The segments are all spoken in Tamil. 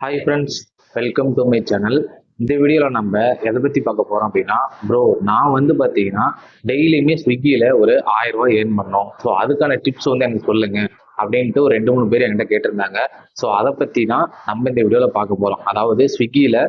Hi friends welcome to my channel இந்த வீடியோவில் நம்ம எதை பற்றி பார்க்க போகிறோம் அப்படின்னா ப்ரோ நான் வந்து பார்த்தீங்கன்னா டெய்லியுமே ஸ்விக்கியில் ஒரு ஆயிரம் ரூபாய் ஏர்ன் பண்ணோம். ஸோ அதுக்கான டிப்ஸ் வந்து எனக்கு சொல்லுங்கள் அப்படின்ட்டு ஒரு ரெண்டு மூணு பேர் என்கிட்ட கேட்டிருந்தாங்க. ஸோ அதை பற்றி தான் நம்ம இந்த வீடியோவில் பார்க்க போகிறோம் அதாவது ஸ்விக்கியில்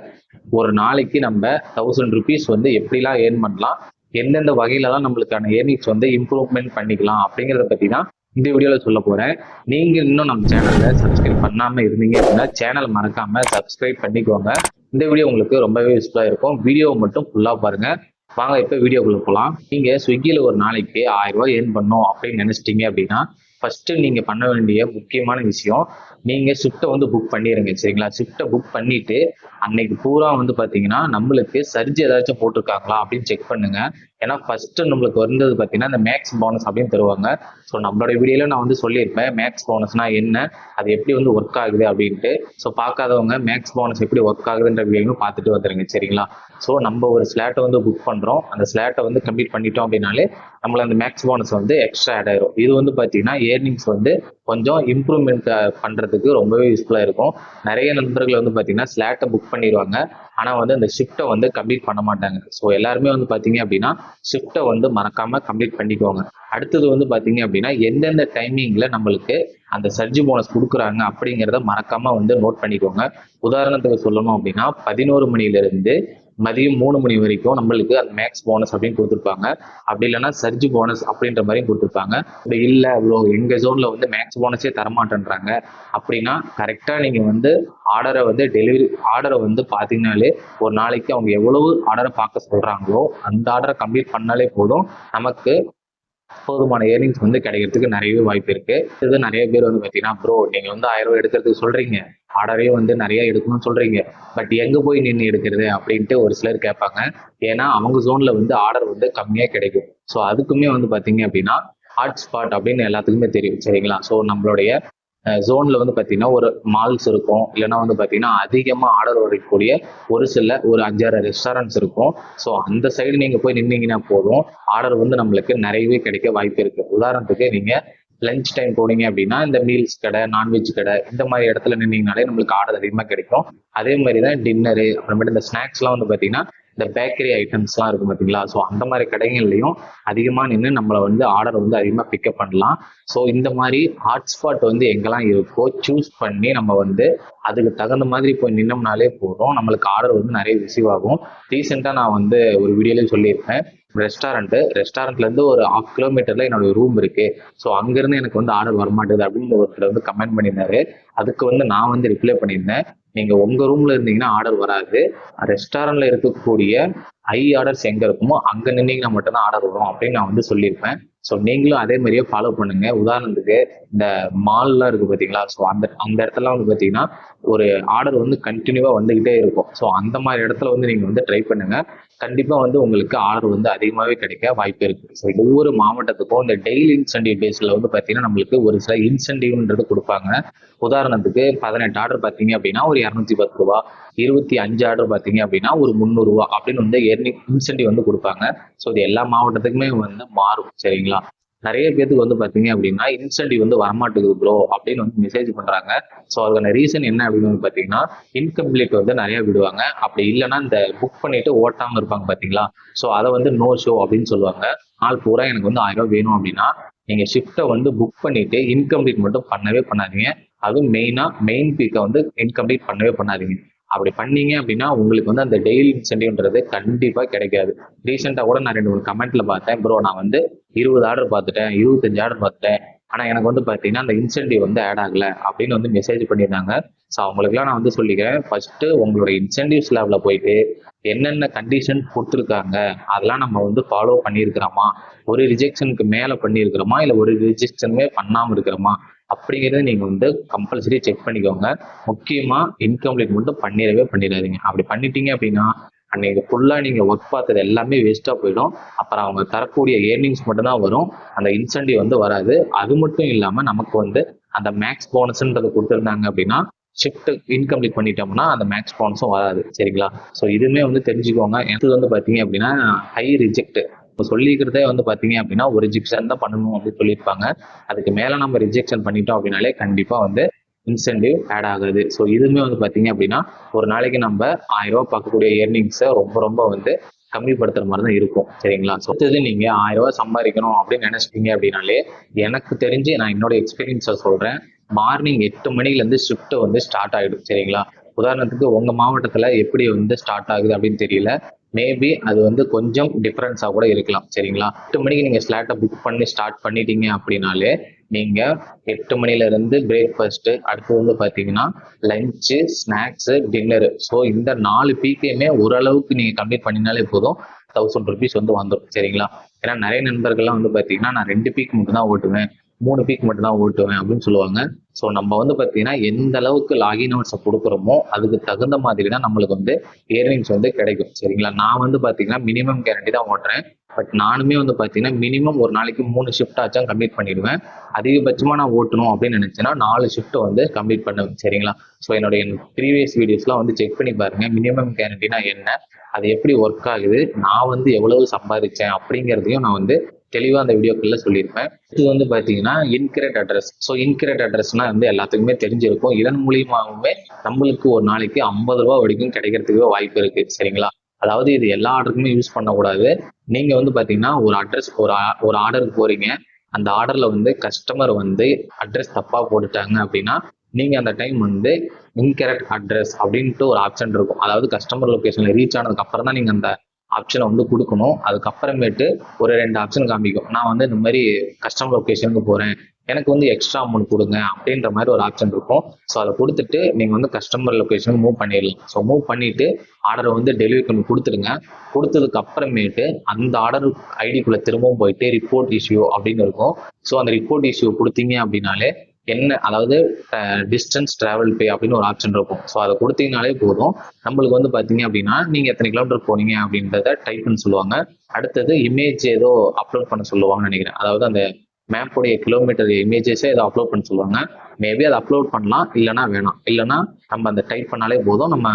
ஒரு நாளைக்கு நம்ம தௌசண்ட் ருபீஸ் வந்து எப்படிலாம் ஏர்ன் பண்ணலாம் எந்தெந்த வகையிலலாம் நம்மளுக்கான ஏர்னிங்ஸ் வந்து இம்ப்ரூவ்மெண்ட் பண்ணிக்கலாம் அப்படிங்கிறத பற்றி தான் இந்த வீடியோவில் சொல்ல போகிறேன் நீங்கள் இன்னும் நம்ம சேனலில் சப்ஸ்கிரைப் பண்ணாமல் இருந்தீங்க அப்படின்னா சேனலை மறக்காமல் சப்ஸ்கிரைப் பண்ணிக்கோங்க. இந்த வீடியோ உங்களுக்கு ரொம்பவே யூஸ்ஃபுல்லாக இருக்கும். வீடியோவை மட்டும் ஃபுல்லாக பாருங்கள் வாங்க இப்போ வீடியோக்குள்ளே போகலாம் நீங்கள் ஸ்விக்கியில் ஒரு நாளைக்கு ஆயிரம் ரூபாய் ஏர்ன் பண்ணோம் அப்படின்னு நினச்சிட்டிங்க அப்படின்னா ஃபர்ஸ்ட் நீங்கள் பண்ண வேண்டிய முக்கியமான விஷயம் நீங்கள் ஷிஃப்ட்டை வந்து புக் பண்ணிடுங்க சரிங்களா? ஷிஃப்ட்டை புக் பண்ணிட்டு அன்னைக்கு பூரா வந்து பார்த்தீங்கன்னா நம்மளுக்கு சர்ஜி ஏதாச்சும் போட்டிருக்காங்களா அப்படின்னு செக் பண்ணுங்க. ஏன்னா ஃபர்ஸ்ட் நம்மளுக்கு வந்தது பார்த்தீங்கன்னா இந்த மேக்ஸ் போனஸ் அப்படின்னு தருவாங்க. ஸோ நம்மளோட வீடியோல நான் வந்து சொல்லியிருப்பேன் மேக்ஸ் போனஸ்னா என்ன அது எப்படி வந்து ஒர்க் ஆகுது அப்படின்ட்டு. ஸோ பார்க்காதவங்க மேக்ஸ் போனஸ் எப்படி ஒர்க் ஆகுதுன்ற வீடியோ பார்த்துட்டு வந்துருங்க சரிங்களா? ஸோ நம்ம ஒரு ஸ்லாட்டை வந்து புக் பண்ணுறோம் அந்த ஸ்லாட்டை வந்து கம்ப்ளீட் பண்ணிட்டோம் அப்படின்னாலே நம்மள அந்த மேக்ஸ் போனஸ் வந்து எக்ஸ்ட்ரா ஆட் ஆயிரும். இது வந்து பார்த்தீங்கன்னா ஏர்னிங்ஸ் வந்து கொஞ்சம் இம்ப்ரூவ்மெண்ட் பண்ணுறதுக்கு ரொம்பவே யூஸ்ஃபுல்லாக இருக்கும். நிறைய நண்பர்கள் வந்து பார்த்தீங்கன்னா ஸ்லாட்டை புக் பண்ணிடுவாங்க ஆனால் வந்து அந்த ஷிஃப்ட்டை வந்து கம்ப்ளீட் பண்ண மாட்டாங்க. ஸோ எல்லாருமே வந்து பார்த்தீங்க அப்படின்னா ஷிஃப்ட்டை வந்து மறக்காமல் கம்ப்ளீட் பண்ணிக்கோங்க. அடுத்தது வந்து பார்த்தீங்க அப்படின்னா எந்தெந்த டைமிங்கில் நம்மளுக்கு அந்த சர்ஜி போனஸ் கொடுக்குறாங்க அப்படிங்கிறத மறக்காமல் வந்து நோட் பண்ணிக்கோங்க. உதாரணத்துக்கு சொல்லணும் அப்படின்னா பதினோரு மணிலேருந்து மதியம் மூணு மணி வரைக்கும் நம்மளுக்கு அந்த மேக்ஸ் போனஸ் அப்படின்னு கொடுத்துருப்பாங்க. அப்படி இல்லைன்னா சர்ஜ் போனஸ் அப்படின்ற மாதிரியும் கொடுத்துருப்பாங்க. அப்படி இல்லை இவ்வளோ எங்கள் ஜோனில் வந்து மேக்ஸ் போனஸே தரமாட்டேன்றாங்க. அப்படின்னா கரெக்டாக நீங்கள் வந்து ஆர்டரை வந்து டெலிவரி ஆர்டரை வந்து பார்த்தீங்கனாலே ஒரு நாளைக்கு அவங்க எவ்வளவு ஆர்டரை பார்க்க சொல்கிறாங்களோ அந்த ஆர்டரை கம்ப்ளீட் பண்ணாலே போதும். நமக்கு போதுமான ஏர்னிங்ஸ் வந்து கிடைக்கிறதுக்கு நிறையவே வாய்ப்பு இருக்குது இது நிறைய பேர் வந்து பார்த்தீங்கன்னா ப்ரோ நீங்கள் வந்து ஆயிரம் ரூபாய் எடுக்கிறதுக்கு சொல்கிறீங்க ஆர்டரே வந்து நிறைய எடுக்கணும்னு சொல்றீங்க. பட் எங்க போய் நின்று எடுக்கிறது அப்படின்ட்டு ஒரு சிலர் கேட்பாங்க. ஏன்னா அவங்க ஜோன்ல வந்து ஆர்டர் வந்து கம்மியாக கிடைக்கும். ஸோ அதுக்குமே வந்து பாத்தீங்க அப்படின்னா ஹாட்ஸ்பாட் அப்படின்னு எல்லாத்துக்குமே தெரியும். சரிங்களா? ஸோ நம்மளுடைய ஜோன்ல வந்து பார்த்தீங்கன்னா ஒரு மால்ஸ் இருக்கும். இல்லைன்னா வந்து பார்த்தீங்கன்னா அதிகமாக ஆர்டர் வரக்கூடிய ஒரு சில ஒரு அஞ்சாறு ரெஸ்டாரண்ட்ஸ் இருக்கும். ஸோ அந்த சைடு நீங்கள் போய் நின்னீங்கன்னா போதும். ஆர்டர் வந்து நம்மளுக்கு நிறையவே கிடைக்க வாய்ப்பு இருக்கு. உதாரணத்துக்கு நீங்கள் லஞ்ச் டைம் போனீங்க அப்படின்னா இந்த மீல்ஸ் கடை நான்வெஜ் கடை இந்த மாதிரி இடத்துல நின்னீங்கனாலே நம்மளுக்கு ஆர்டர் அதிகமாக கிடைக்கும். அதே மாதிரி தான் டின்னரு அப்புறமேட்டு இந்த ஸ்நாக்ஸ்லாம் வந்து பார்த்தீங்கன்னா இந்த பேக்கரி ஐட்டம்ஸ்லாம் இருக்கும் பார்த்தீங்களா ஸோ அந்த மாதிரி கடைகள்லையும் அதிகமாக நின்று நம்மளை வந்து ஆர்டர் வந்து அதிகமாக பிக்கப் பண்ணலாம். ஸோ இந்த மாதிரி ஹாட்ஸ்பாட் வந்து எங்கெல்லாம் இருக்கோ சூஸ் பண்ணி நம்ம வந்து அதுக்கு தகுந்த மாதிரி போய் நின்னோம்னாலே போதும். நம்மளுக்கு ஆர்டர் வந்து நிறைய ரிசீவ் ஆகும். ரீசெண்டாக நான் வந்து ஒரு வீடியோலேயும் சொல்லியிருப்பேன். ரெஸ்டாரண்ட்டு ரெஸ்டாரண்ட்லேருந்து ஒரு ஆஃப் கிலோமீட்டரில் என்னோட ரூம் இருக்கு. ஸோ அங்கேருந்து எனக்கு வந்து ஆர்டர் வரமாட்டேது அப்படின்னு ஒருத்தர் வந்து கமெண்ட் பண்ணியிருந்தாரு. அதுக்கு வந்து நான் வந்து ரிப்ளை பண்ணியிருந்தேன். நீங்க உங்க ரூம்ல இருந்தீங்கன்னா ஆர்டர் வராது. ரெஸ்டாரண்ட்டில் இருக்கக்கூடிய ஐ ஆர்டர்ஸ் எங்க இருக்குமோ அங்க நின்னீங்கன்னா மட்டும்தான் ஆர்டர் வரும் அப்படின்னு நான் வந்து சொல்லியிருப்பேன். ஸோ நீங்களும் அதே மாதிரியே ஃபாலோ பண்ணுங்க. உதாரணத்துக்கு இந்த மால்லாம் இருக்கு பார்த்தீங்களா ஸோ அந்த அந்த இடத்துல வந்து பார்த்தீங்கன்னா ஒரு ஆர்டர் வந்து கண்டினியூவாக வந்துகிட்டே இருக்கும். ஸோ அந்த மாதிரி இடத்துல வந்து நீங்கள் வந்து ட்ரை பண்ணுங்க. கண்டிப்பாக வந்து உங்களுக்கு ஆர்டர் வந்து அதிகமாகவே கிடைக்க வாய்ப்பு இருக்கு. ஸோ ஒவ்வொரு மாவட்டத்துக்கும் இந்த டெய்லி இன்சென்டிவ் பேஸில் வந்து பார்த்தீங்கன்னா நம்மளுக்கு ஒரு சில இன்சென்டிவ்ன்றது கொடுப்பாங்க. உதாரணத்துக்கு பதினெட்டு ஆர்டர் பார்த்தீங்க அப்படின்னா ஒரு இரநூத்தி பத்து ரூபா. இருபத்தி அஞ்சு ஆர்டர் பார்த்தீங்க அப்படின்னா ஒரு முந்நூறுரூவா அப்படின்னு வந்து இன்சென்டிவ் வந்து கொடுப்பாங்க. ஸோ இது எல்லா மாவட்டத்துக்குமே வந்து மாறும். சரிங்களா? நிறைய பேத்துக்கு வந்து பார்த்தீங்க அப்படின்னா இன்சென்டிவ் வந்து வரமாட்டேங்குது ப்ரோ அப்படின்னு வந்து மெசேஜ் பண்ணுறாங்க ஸோ அதுக்கான ரீசன் என்ன அப்படின்னு வந்து பார்த்தீங்கன்னா இன்கம்ப்ளீட் வந்து நிறைய விடுவாங்க. அப்படி இல்லைன்னா இந்த புக் பண்ணிட்டு ஓட்டாமல் இருப்பாங்க பார்த்தீங்களா? ஸோ அதை வந்து நோ ஷோ அப்படின்னு சொல்லுவாங்க. நாள் பூரா எனக்கு வந்து ஆயிரம் வேணும் அப்படின்னா நீங்கள் ஷிஃப்ட்டை வந்து புக் பண்ணிட்டு இன்கம்ப்ளீட் மட்டும் பண்ணவே பண்ணாதீங்க. அதுவும் மெயினாக மெயின் பீக்கை வந்து இன்கம்ப்ளீட் பண்ணவே பண்ணாதீங்க. அப்படி பண்ணீங்க அப்படின்னா உங்களுக்கு வந்து அந்த டெய்லி இன்சென்டிவ்ன்றது கண்டிப்பாக கிடைக்காது. ரீசெண்டாக கூட நான் ரெண்டு மூணு கமெண்ட்ல பார்த்தேன். ப்ரோ நான் வந்து இருபது ஆர்டர் பார்த்துட்டேன் இருபத்தஞ்சு ஆர்டர் பார்த்துட்டேன். ஆனால் எனக்கு வந்து பார்த்தீங்கன்னா அந்த இன்சென்டிவ் வந்து ஆட் ஆகலை அப்படின்னு வந்து மெசேஜ் பண்ணியிருந்தாங்க. ஸோ அவங்களுக்குலாம் நான் வந்து சொல்லிக்கிறேன். ஃபர்ஸ்ட் உங்களோட இன்சென்டிவ்ஸ் லெவலில் போயிட்டு என்னென்ன கண்டிஷன் கொடுத்துருக்காங்க அதெல்லாம் நம்ம வந்து ஃபாலோ பண்ணியிருக்கிறோமா? ஒரு ரிஜெக்ஷனுக்கு மேலே பண்ணியிருக்கிறோமா? இல்லை ஒரு ரிஜெக்ஷனுமே பண்ணாமல் இருக்கிறோமா? அப்படிங்கிறத நீங்கள் வந்து கம்பல்சரி செக் பண்ணிக்கோங்க. முக்கியமாக இன்கம்ப்ளீட் மட்டும் பண்ணிடவே பண்ணிடாதீங்க. அப்படி பண்ணிட்டீங்க அப்படின்னா அன்னைக்கு ஃபுல்லாக நீங்கள் ஒர்க் பார்த்தது எல்லாமே வேஸ்ட்டாக போயிடும். அப்புறம் அவங்க தரக்கூடிய ஏர்னிங்ஸ் மட்டும்தான் வரும். அந்த இன்சென்டிவ் வந்து வராது. அது மட்டும் இல்லாமல் நமக்கு வந்து அந்த மேக்ஸ் போனஸ்ன்றது கொடுத்துருந்தாங்க அப்படின்னா ஷிஃப்ட் இன்கம்ப்ளீட் பண்ணிட்டோம்னா அந்த மேக்ஸ் போனஸும் வராது. சரிங்களா? ஸோ இதுவுமே வந்து தெரிஞ்சுக்கோங்க. எனக்கு வந்து பார்த்தீங்க அப்படின்னா ஹை ரிஜெக்ட் இப்போ சொல்லிக்கிறதே வந்து பார்த்தீங்க அப்படின்னா ஒரு ரிஜெக்ஷன் தான் பண்ணணும் அப்படின்னு சொல்லியிருப்பாங்க. அதுக்கு மேலே நம்ம ரிஜெக்ஷன் பண்ணிட்டோம் அப்படின்னாலே கண்டிப்பாக வந்து இன்சென்டிவ் ஆட் ஆகுது. ஸோ இதுவுமே வந்து பார்த்தீங்க அப்படின்னா ஒரு நாளைக்கு நம்ம ஆயிரம் ரூபா பார்க்கக்கூடிய ஏர்னிங்ஸை ரொம்ப ரொம்ப வந்து கம்மிப்படுத்துற மாதிரி தான் இருக்கும். சரிங்களா? ஸோ அடுத்தது நீங்க ஆயிரம் ரூபாய் சம்பாதிக்கணும் அப்படின்னு நினைச்சிட்டீங்க அப்படின்னாலே எனக்கு தெரிஞ்சு நான் என்னோட எக்ஸ்பீரியன்ஸை சொல்றேன். மார்னிங் எட்டு மணிலேருந்து ஷிஃப்ட் வந்து ஸ்டார்ட் ஆகிடும் சரிங்களா? உதாரணத்துக்கு உங்க மாவட்டத்துல எப்படி வந்து ஸ்டார்ட் ஆகுது அப்படின்னு தெரியல. மேபி அது வந்து கொஞ்சம் டிஃப்ரென்ஸாக கூட இருக்கலாம் சரிங்களா? எட்டு மணிக்கு நீங்கள் ஸ்லாட்டை புக் பண்ணி ஸ்டார்ட் பண்ணிட்டீங்க அப்படின்னாலே நீங்கள் எட்டு மணிலேருந்து பிரேக்ஃபாஸ்ட்டு அடுத்து வந்து பார்த்தீங்கன்னா லஞ்சு ஸ்நாக்ஸு டின்னரு ஸோ இந்த நாலு பீக்கையுமே ஓரளவுக்கு நீங்கள் கம்ப்ளீட் பண்ணினாலே போதும் தௌசண்ட் ருபீஸ் வந்து வந்துடும் சரிங்களா? ஏன்னா நிறைய நண்பர்கள்லாம் வந்து பார்த்தீங்கன்னா நான் ரெண்டு பீக் மட்டும் தான் ஓட்டுவேன். மூணு பீக் மட்டும்தான் ஓட்டுவேன் அப்படின்னு சொல்லுவாங்க. ஸோ நம்ம வந்து பார்த்தீங்கன்னா எந்த அளவுக்கு லாகின் அவர்ஸை கொடுக்குறோமோ அதுக்கு தகுந்த மாதிரி தான் நம்மளுக்கு வந்து ஏர்னிங்ஸ் வந்து கிடைக்கும். சரிங்களா? நான் வந்து பார்த்தீங்கன்னா மினிமம் கேரண்டி தான் ஓட்டுறேன். பட் நானுமே வந்து பார்த்தீங்கன்னா மினிமம் ஒரு நாளைக்கு மூணு ஷிஃப்ட் ஆச்சும் கம்ப்ளீட் பண்ணிடுவேன். அதிகபட்சமாக நான் ஓட்டணும் அப்படின்னு நினச்சேன்னா நாலு ஷிஃப்ட் வந்து கம்ப்ளீட் பண்ணுவேன். சரிங்களா? ஸோ என்னுடைய ப்ரீவியஸ் வீடியோஸ்லாம் வந்து செக் பண்ணி பாருங்க. மினிமம் கேரண்டினா என்ன? அது எப்படி ஒர்க் ஆகுது? நான் வந்து எவ்வளவு சம்பாதிச்சேன்? அப்படிங்கிறதையும் நான் வந்து தெளிவாக அந்த வீடியோக்குள்ள சொல்லியிருப்பேன். இது வந்து பார்த்தீங்கன்னா இன்கிரெட் அட்ரஸ் ஸோ இன்கிரெட் அட்ரஸ்னா வந்து எல்லாத்துக்குமே தெரிஞ்சிருக்கும். இதன் மூலியமாகவுமே நம்மளுக்கு ஒரு நாளைக்கு ஐம்பது ரூபா வரைக்கும் கிடைக்கிறதுக்கு வாய்ப்பு இருக்கு. சரிங்களா? அதாவது இது எல்லா ஆர்டருக்குமே யூஸ் பண்ணக்கூடாது. நீங்கள் வந்து பார்த்தீங்கன்னா ஒரு அட்ரஸ் ஒரு ஆ- ஒரு ஆர்டருக்கு போறீங்க. அந்த ஆர்டரில் வந்து கஸ்டமர் வந்து அட்ரஸ் தப்பாக போட்டுட்டாங்க அப்படின்னா நீங்கள் அந்த டைம் வந்து இன்கரெக்ட் அட்ரஸ் அப்படின்ட்டு ஒரு ஆப்ஷன் இருக்கும். அதாவது கஸ்டமர் லொக்கேஷனில் ரீச் ஆனதுக்கு அப்புறம் தான் நீங்கள் அந்த ஆப்ஷனை வந்து கொடுக்கணும். அதுக்கப்புறமேட்டு ஒரு ரெண்டு ஆப்ஷன் காமிக்கும். நான் வந்து இந்த மாதிரி கஸ்டமர் லொக்கேஷனுக்கு போகிறேன் எனக்கு வந்து எக்ஸ்ட்ரா அமௌண்ட் கொடுங்க அப்படின்ற மாதிரி ஒரு ஆப்ஷன் இருக்கும். ஸோ அதை கொடுத்துட்டு நீங்கள் வந்து கஸ்டமர் லொக்கேஷனுக்கு மூவ் பண்ணிடலாம். ஸோ மூவ் பண்ணிவிட்டு ஆர்டரை வந்து டெலிவரி பண்ணி கொடுத்துருங்க கொடுத்ததுக்கு அப்புறமேட்டு அந்த ஆர்டர் ஐடிக்குள்ளே திரும்பவும் போயிட்டு ரிப்போர்ட் இஷ்யூ அப்படின்னு இருக்கும். ஸோ அந்த ரிப்போர்ட் இஷ்யூ கொடுத்தீங்க அப்படின்னாலே என்ன அதாவது டிஸ்டன்ஸ் டிராவல் பே அப்படின்னு ஒரு ஆப்ஷன் இருக்கும். ஸோ அதை கொடுத்தீங்கனாலே போதும். நம்மளுக்கு வந்து பார்த்தீங்க அப்படின்னா நீங்கள் எத்தனை கிலோமீட்டர் போனீங்க அப்படின்றத டைப் பண்ண சொல்லுவாங்க. அடுத்தது இமேஜ் ஏதோ அப்லோட் பண்ண சொல்லுவாங்கன்னு நினைக்கிறேன். அதாவது அந்த மேப்போடைய கிலோமீட்டர் இமேஜஸே ஏதோ அப்லோட் பண்ண சொல்லுவாங்க. மேபி அதை அப்லோட் பண்ணலாம் இல்லைனா வேணாம். இல்லைனா நம்ம அந்த டைப் பண்ணாலே போதும். நம்ம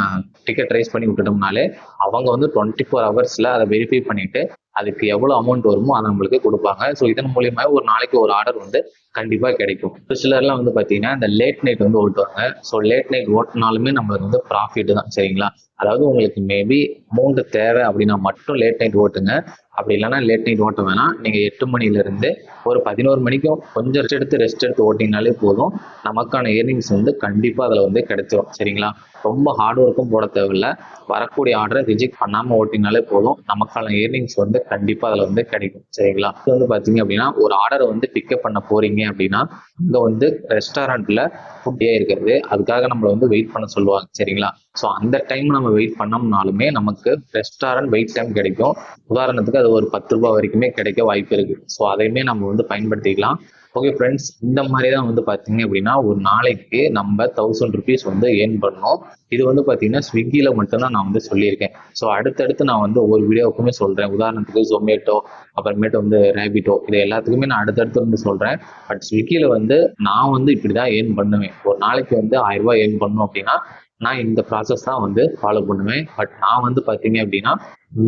டிக்கெட் ரைஸ் பண்ணி விட்டுட்டோம்னாலே அவங்க வந்து டுவெண்ட்டி ஃபோர் ஹவர்ஸில் அதை வெரிஃபை பண்ணிட்டு அதுக்கு எவ்வளோ அமௌண்ட் வருமோ அதை நம்மளுக்கு கொடுப்பாங்க. ஸோ இதன் மூலியமாக ஒரு நாளைக்கு ஒரு ஆர்டர் வந்து கண்டிப்பாக கிடைக்கும். இப்போ சிலர்லாம் வந்து பார்த்தீங்கன்னா இந்த லேட் நைட் வந்து ஓட்டுவாங்க. ஸோ லேட் நைட் ஓட்டினாலுமே நம்மளுக்கு வந்து ப்ராஃபிட் தான் சரிங்களா? அதாவது உங்களுக்கு மேபி அமௌண்ட் தேவை அப்படின்னா மட்டும் லேட் நைட் ஓட்டுங்க. அப்படி இல்லைன்னா லேட் நைட் ஓட்ட வேணாம். நீங்கள் எட்டு மணிலேருந்து ஒரு பதினோரு மணிக்கும் கொஞ்சம் ரெஸ்ட் எடுத்து ரெஸ்ட் எடுத்து ஓட்டிங்கனாலே போதும். நமக்கான ஏர்னிங்ஸ் வந்து கண்டிப்பாக அதில் வந்து கிடைச்சிரும் சரிங்களா? ரொம்ப ஹார்ட் ஒர்க்கும் போட தேவையில்ல. வரக்கூடிய ஆர்டரை ரிஜெக்ட் பண்ணாமல் ஓட்டினாலே போதும். நமக்கான ஏர்னிங்ஸ் வந்து கண்டிப்பாக அதில் வந்து கிடைக்கும் சரிங்களா? இது வந்து பார்த்தீங்க அப்படின்னா ஒரு ஆர்டரை வந்து பிக்கப் பண்ண போறீங்க அப்படின்னா இங்கே வந்து ரெஸ்டாரண்ட்டில் ஃபுட்டே இருக்கிறது. அதுக்காக நம்மளை வந்து வெயிட் பண்ண சொல்லுவாங்க சரிங்களா? ஸோ அந்த டைம் நம்ம வெயிட் பண்ணோம்னாலுமே நமக்கு ரெஸ்டாரண்ட் வெயிட் டைம் கிடைக்கும். உதாரணத்துக்கு அது ஒரு பத்து ரூபாய் வரைக்குமே கிடைக்க வாய்ப்பு இருக்கு. ஸோ அதையுமே நம்ம வந்து பயன்படுத்திக்கலாம். ஓகே ஃப்ரெண்ட்ஸ் இந்த மாதிரி தான் வந்து பார்த்தீங்க அப்படின்னா ஒரு நாளைக்கு நம்ம தௌசண்ட் ருபீஸ் வந்து ஏர்ன் பண்ணோம். இது வந்து பார்த்தீங்கன்னா ஸ்விக்கியில் மட்டும்தான் நான் வந்து சொல்லியிருக்கேன். ஸோ அடுத்தடுத்து நான் வந்து ஒவ்வொரு வீடியோவுக்குமே சொல்கிறேன் உதாரணத்துக்கு ஜொமேட்டோ அப்புறமேட்டு வந்து ரேபிட்டோ இது எல்லாத்துக்குமே நான் அடுத்தடுத்து வந்து சொல்கிறேன் பட் ஸ்விக்கியில் வந்து நான் வந்து இப்படி தான் ஏர்ன் பண்ணுவேன். ஒரு நாளைக்கு வந்து ஆயிரம் ரூபாய் ஏர்ன் பண்ணணும் அப்படின்னா நான் இந்த ப்ராசஸ் தான் வந்து ஃபாலோ பண்ணுவேன். பட் நான் வந்து பார்த்தீங்க அப்படின்னா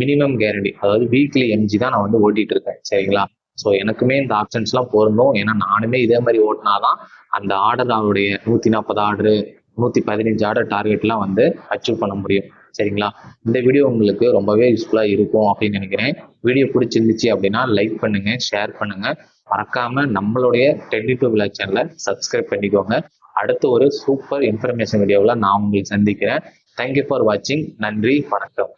மினிமம் கேரண்டி அதாவது வீக்லி எம்ஜி தான் நான் வந்து ஓட்டிட்டு இருக்கேன். சரிங்களா? ஸோ எனக்குமே இந்த ஆப்ஷன்ஸ்லாம் பொருந்தும். ஏன்னா நானுமே இதே மாதிரி ஓட்டினாதான் அந்த ஆர்டர் அவருடைய நூற்றி நாற்பது ஆர்டரு நூற்றி பதினஞ்சு ஆர்டர் டார்கெட்லாம் வந்து அச்சீவ் பண்ண முடியும். சரிங்களா? இந்த வீடியோ உங்களுக்கு ரொம்பவே யூஸ்ஃபுல்லாக இருக்கும் அப்படின்னு நினைக்கிறேன். வீடியோ பிடிச்சிருந்துச்சு அப்படின்னா லைக் பண்ணுங்க ஷேர் பண்ணுங்க. மறக்காம நம்மளுடைய டென்டி டூ விழா சேனலை சப்ஸ்கிரைப் பண்ணிக்கோங்க. அடுத்து ஒரு சூப்பர் இன்ஃபர்மேஷன் வீடியோவில் நான் உங்களுக்கு சந்திக்கிறேன். தேங்க்யூ ஃபார் வாட்சிங் நன்றி வணக்கம்.